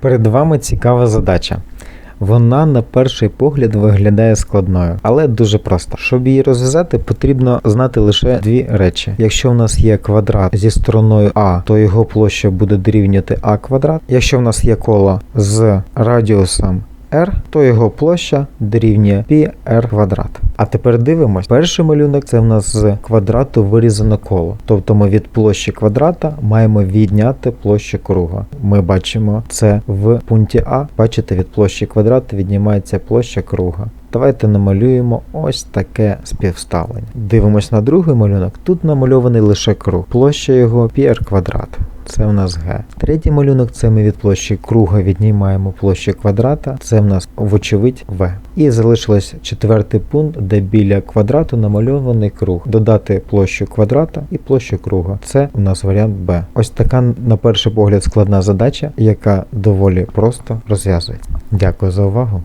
Перед вами цікава задача. Вона на перший погляд виглядає складною, але дуже просто. Щоб її розв'язати, потрібно знати лише дві речі. Якщо в нас є квадрат зі стороною А, то його площа буде дорівнювати А квадрат. Якщо в нас є коло з радіусом r, то його площа дорівнює πr квадрат. А тепер дивимось. Перший малюнок це в нас з квадрату вирізано коло. Тобто ми від площі квадрата маємо відняти площу круга. Ми бачимо це в пункті А. Бачите, від площі квадрата віднімається площа круга. Давайте намалюємо ось таке співставлення. Дивимось на другий малюнок. Тут намальований лише круг. Площа його πr квадрат. Це в нас Г. Третій малюнок це ми від площі круга віднімаємо площу квадрата. Це в нас вочевидь В. І залишилось четвертий пункт, де біля квадрату намальований круг. Додати площу квадрата і площу круга. Це у нас варіант Б. Ось така на перший погляд складна задача, яка доволі просто розв'язується. Дякую за увагу.